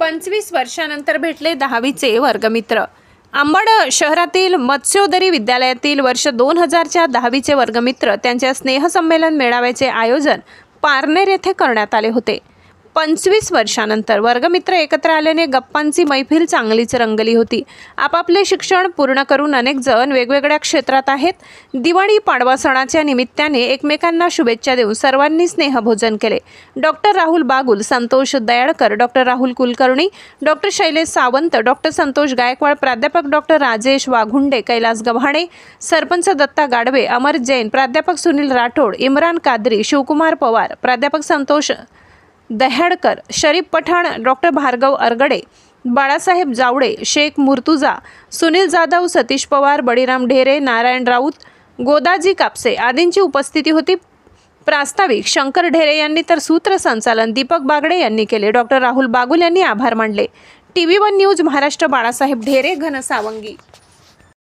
पंचवीस वर्षानंतर भेटले दहावीचे वर्गमित्र. आंबड शहरातील मत्स्योदरी विद्यालयातील वर्ष दोन हजारच्या दहावीचे वर्गमित्र त्यांच्या स्नेहसंमेलन मेळाव्याचे आयोजन पारनेर येथे करण्यात आले होते. पंचवीस वर्षानंतर वर्गमित्र एकत्र आल्याने गप्पांची मैफिल चांगलीच रंगली होती. आपापले शिक्षण पूर्ण करून अनेक जण वेगवेगळ्या क्षेत्रात आहेत. दिवाळी पाडवा सणाच्या निमित्ताने एकमेकांना शुभेच्छा देऊन सर्वांनी स्नेहभोजन केले. Doctor Rahul Bagul Santosh Dayalkar doctor Rahul Kulkarni doctor Shailesh Sawant doctor Santosh Gaikwad प्राध्यापक डॉक्टर राजेश वाघुंडे कैलास गव्हाणे सरपंच दत्ता गाडवे अमर जैन प्राध्यापक सुनील राठोड इम्रान कादरी शिवकुमार पवार प्राध्यापक संतोष दह्याडकर शरीफ पठाण डॉक्टर भार्गव अरगडे बाळासाहेब जावडे शेख मुर्तुजा सुनील जाधव सतीश पवार बळीराम ढेरे नारायण राऊत गोदाजी कापसे आदींची उपस्थिती होती. प्रास्ताविक शंकर ढेरे यांनी तर सूत्रसंचालन दीपक बागडे यांनी केले. डॉक्टर राहुल बागुल यांनी आभार मानले. T V one news Maharashtra Balasaheb Dhere Ghansawangi.